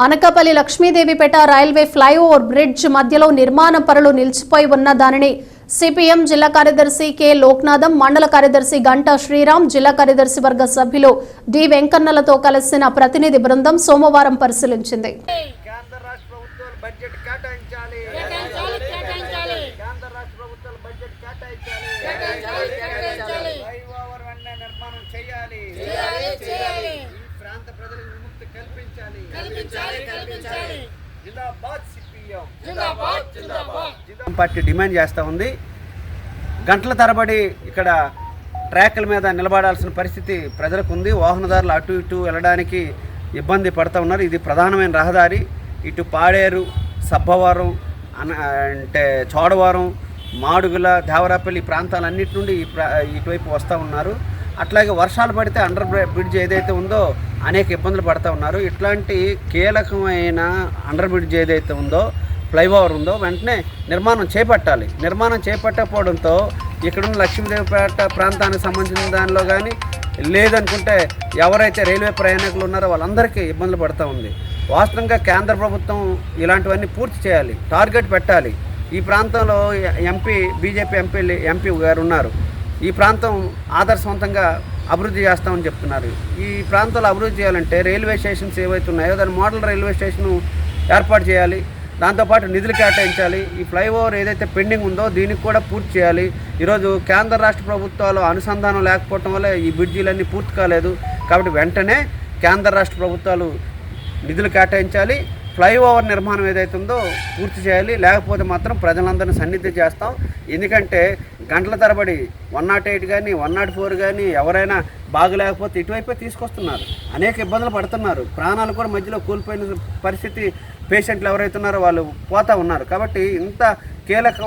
Anakapalli Lakshmidevipeta railway flyover bridge మధ్యలో నిర్మాణ పనులు నిలిచిపోయి ఉన్న దానిని సిపిఎం జిల్లా కార్యదర్శి కె లోక్నాథం మండల కార్యదర్శి గంటా శ్రీరామ్ జిల్లా కార్యదర్శి వర్గ సభ్యులు డి వెంకన్నలతో కలిసిన ప్రతినిధి బృందం సోమవారం పరిశీలించింది కేంద్ర రాష్ట్ర ప్రభుత్వాలు బడ్జెట్ కేటాయించాలి కేంద్ర రాష్ట్ర ప్రభుత్వాలు బడ్జెట్ కేటాయించాలి ఫ్లైఓవర్ వెంటనే నిర్మాణం చేయాలి ఈ ప్రాంత ప్రజలకు విముక్తి కల్పించాలి. జిందాబాద్ సిపిఎం. జిందాబాద్ పార్టీ డిమాండ్ చేస్తూ ఉంది. గంటల తరబడి ఇక్కడ ట్రాక్ల మీద నిలబడాల్సిన పరిస్థితి ప్రజలకు ఉంది వాహనదారులు అటు ఇటు వెళ్ళడానికి ఇబ్బంది పడుతూ ఉన్నారు. ఇది ప్రధానమైన రహదారి. ఇటు పాడేరు సబ్బవరం అన అంటే చోడవరం మాడుగుల దేవరాపల్లి ప్రాంతాలన్నిటి నుండి ఇటువైపు వస్తూ ఉన్నారు. అట్లాగే వర్షాలు పడితే అండర్ బ్రిడ్జ్ ఏదైతే ఉందో అనేక ఇబ్బందులు పడుతూ ఉన్నారు. ఇట్లాంటి కీలకమైన అండర్ బ్రిడ్జ్ ఏదైతే ఉందో ఫ్లైఓవర్ ఉందో వెంటనే నిర్మాణం చేపట్టాలి. నిర్మాణం చేపట్టకపోవడంతో ఇక్కడున్న లక్ష్మీదేవిపేట ప్రాంతానికి సంబంధించిన దానిలో కానీ లేదనుకుంటే ఎవరైతే రైల్వే ప్రయాణికులు ఉన్నారో వాళ్ళందరికీ ఇబ్బందులు పడుతూ ఉంది. వాస్తవంగా కేంద్ర ప్రభుత్వం ఇలాంటివన్నీ పూర్తి చేయాలి. టార్గెట్ పెట్టాలి. ఈ ప్రాంతంలో ఎంపీ బీజేపీ ఎంపీ ఎంపీ గారు ఉన్నారు. ఈ ప్రాంతం ఆదర్శవంతంగా అభివృద్ధి చేస్తామని చెప్తున్నారు. ఈ ప్రాంతంలో అభివృద్ధి చేయాలంటే రైల్వే స్టేషన్స్ ఏవైతే ఉన్నాయో దాని మోడల్ రైల్వే స్టేషన్ ఏర్పాటు చేయాలి. దాంతోపాటు నిధులు కేటాయించాలి. ఈ ఫ్లైఓవర్ ఏదైతే పెండింగ్ ఉందో దీనికి కూడా పూర్తి చేయాలి. ఈరోజు కేంద్ర రాష్ట్ర ప్రభుత్వాలు అనుసంధానం లేకపోవటం వల్ల ఈ బ్రిడ్జీలన్నీ పూర్తి కాలేదు. కాబట్టి వెంటనే కేంద్ర రాష్ట్ర ప్రభుత్వాలు నిధులు కేటాయించాలి. ఫ్లైఓవర్ నిర్మాణం ఏదైతే ఉందో పూర్తి చేయాలి. లేకపోతే మాత్రం ప్రజలందరినీ సన్నిధి చేస్తాం. ఎందుకంటే గంటల తరబడి వన్ నాట్ ఎయిట్ కానీ వన్ నాట్ ఫోర్ కానీ ఎవరైనా బాగలేకపోతే ఇటువైపే తీసుకొస్తున్నారు. అనేక ఇబ్బందులు పడుతున్నారు. ప్రాణాలు కూడా మధ్యలో కోల్పోయిన పరిస్థితి పేషెంట్లు ఎవరైతున్నారో వాళ్ళు పోతా ఉన్నారు. కాబట్టి ఇంత కీలక